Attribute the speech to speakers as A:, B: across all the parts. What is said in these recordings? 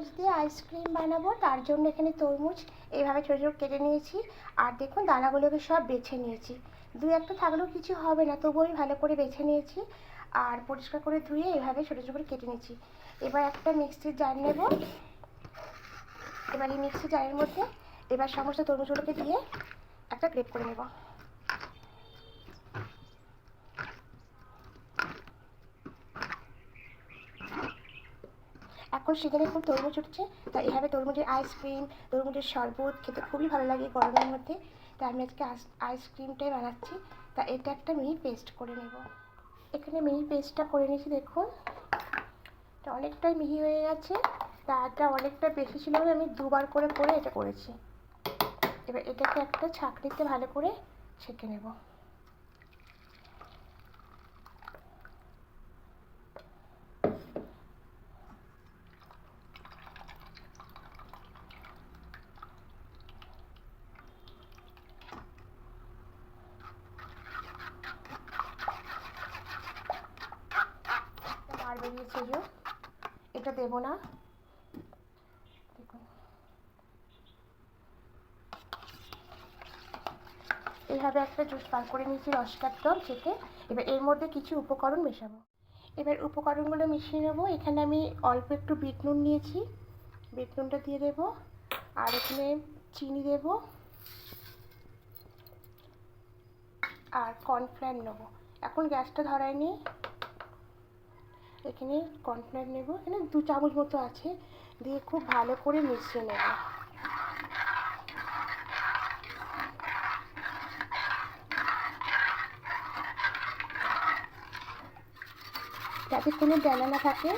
A: তরমুজ দিয়ে আইসক্রিম বানাবো, তার জন্য এখানে তরমুজ এইভাবে ছোটো ছোটো কেটে নিয়েছি। আর দেখুন, দানাগুলোকে সব বেছে নিয়েছি। দু একটা থাকলেও কিছু হবে না, তবুও আমি ভালো করে বেছে নিয়েছি। আর পরিষ্কার করে ধুয়ে এইভাবে ছোটো ছোটো করে কেটে নিয়েছি। এবার একটা মিক্সির জার নেব। এবার এই মিক্সির জারের মধ্যে এবার সমস্ত তরমুজগুলোকে দিয়ে একটা গ্রেপ করে নেব। এখন সেখানে খুব তরমুজ উঠছে। তা এভাবে তরমুজের আইসক্রিম তরমুজের শরবত খেতে খুবই ভালো লাগে গরমের মধ্যে। তা আমি আজকে আইসক্রিমটাই বানাচ্ছি। তা এটা একটা মিহি পেস্ট করে নেব। এখানে মিহি পেস্টটা করে নিয়েছি, দেখুন। এটা অনেকটাই মিহি হয়ে গেছে। তা এটা অনেকটা বেশি ছিল আমি দুবার করে করে এটা করেছি। এবার এটাকে একটা ছাঁকনিতে ভালো করে ছেঁকে নেব। আর এটা দেবো না। এইভাবে একটা জুস বার করে নিয়েছি রসটা একদম ছেঁকে এবার এর মধ্যে কিছু উপকরণ মেশাবো। এবার উপকরণগুলো মিশিয়ে নেব। এখানে আমি অল্প একটু বিট নুন নিয়েছি। বিট নুনটা দিয়ে দেবো। আর এখানে চিনি দেব। আর কর্নফ্লাওয়ার নেব। এখন গ্যাসটা ধরায়নি এখানে কর্নফ্লাওয়ার নেব। এখানে দু চামচ মতো আছে, দিয়ে খুব ভালো করে মিশিয়ে নেব। যাতে কোনো দানা না থাকে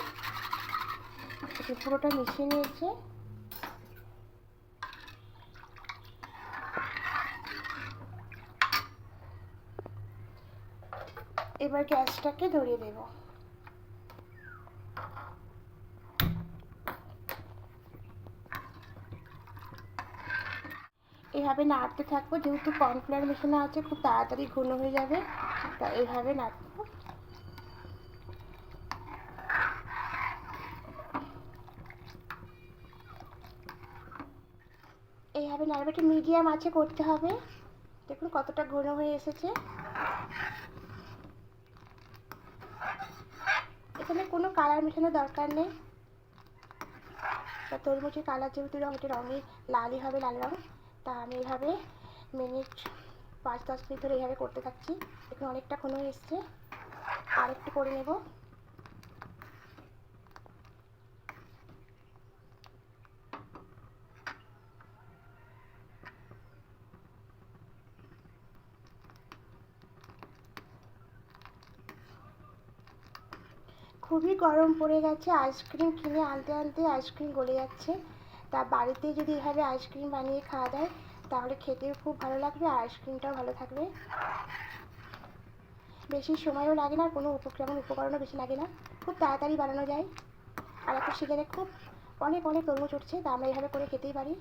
A: পুরোটা মিশিয়ে নিয়েছে। এবার গ্যাসটাকে ধরিয়ে দেবো। এভাবে নাড়তে থাকব, যেহেতু কর্নফ্লাওয়ার মেশানো আছে, খুব তাড়াতাড়ি ঘন হয়ে যাবে। তা এভাবে নাড়বো। এইভাবে নাড়বে, একটু মিডিয়াম আছে করতে হবে। দেখুন কতটা ঘন হয়ে এসেছে। এখানে কোনো কালার মেশানোর দরকার নেই। তরমুজের কালার যেহেতু রঙ, এটা রঙে লালই হবে, লাল রঙ। তা আমি এইভাবে মিনিট পাঁচ, দশ মিনিট ধরে এইভাবে করতে থাকছি। এখন অনেকটা হয়ে এসছে। আর একটু করে নেব। খুবই গরম পড়ে গেছে। আইসক্রিম কিনে আনতে আনতে আইসক্রিম গলে যাচ্ছে। তা বাড়িতে যদি এভাবে আইসক্রিম বানিয়ে খাওয়া যায়, তাহলে খেতেও খুব ভালো লাগবে আর আইসক্রিমটাও ভালো থাকবে। বেশি সময়ও লাগে না, কোনো উপক্রমণ উপকরণও বেশি লাগে না। খুব তাড়াতাড়ি বানানো যায়। আর একটা সিজনে খুব অনেক অনেক তরমুজ উঠছে, তা আমরা এভাবে করে খেতেই পারি।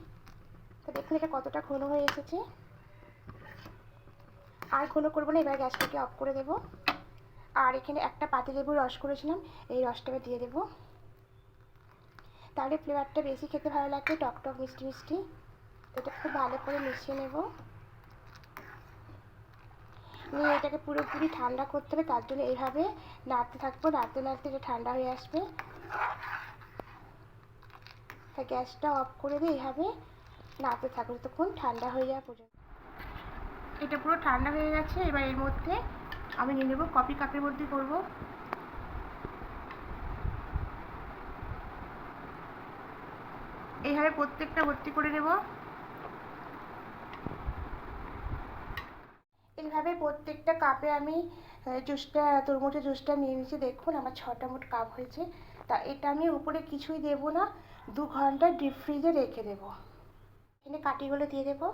A: তো দেখুন এটা কতটা ঘন হয়ে এসেছে। আর ঘন করব না, এবার গ্যাসটাকে অফ করে দেবো। আর এখানে একটা পাতিলেবুর রস করেছিলাম, এই রসটাকে দিয়ে দেবো। তাহলে ফ্লেভারটা বেশি খেতে ভালো লাগবে, টক টক, মিষ্টি মিষ্টি। এটা খুব ভালো করে মিশিয়ে নেব। নিয়ে এটাকে পুরোপুরি ঠান্ডা করতে হবে, তার জন্য এইভাবে নাড়তে থাকব, নাড়তে নাড়তে এটা ঠান্ডা হয়ে আসবে। তা গ্যাসটা অফ করে দিয়ে এইভাবে নাড়তে থাকব তখন ঠান্ডা হয়ে যাওয়া পর্যন্ত। এটা পুরো ঠান্ডা হয়ে গেছে, এবার এর মধ্যে আমি নিয়ে নেব কফি কাপের মধ্যে করব। এইভাবে প্রত্যেকটা ভর্তি করে নেব। এইভাবে প্রত্যেকটা কাপে আমি জুসটা, তরমুজের জুসটা নিয়ে নিয়েছি। দেখুন আমার ছটা মোট কাপ হয়েছে। তা এটা আমি উপরে কিছুই দেব না, দু ঘণ্টা ডিপ ফ্রিজে রেখে দেবো। এখানে কাটিগুলো দিয়ে দেবো।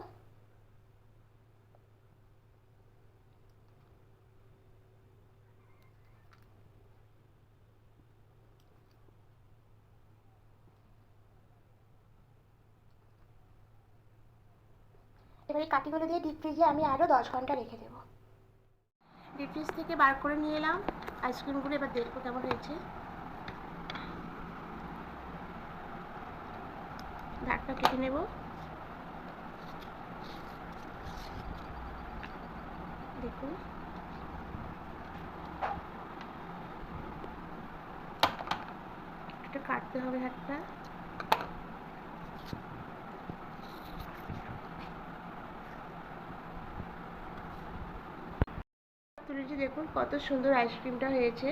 A: এবার এই কাটিগুলো দিয়ে ডিপ ফ্রিজে আমি আরও দশ ঘণ্টা রেখে দেবো। ডিপ ফ্রিজ থেকে বার করে নিয়ে এলাম। আইসক্রিমগুলো এবার দেখব কেমন হয়েছে। ঢাকটা কেটে নেব। দেখুন। একটু কাটতে হবে হাতটা। তুলেছি দেখুন কত সুন্দর আইসক্রিমটা হয়েছে।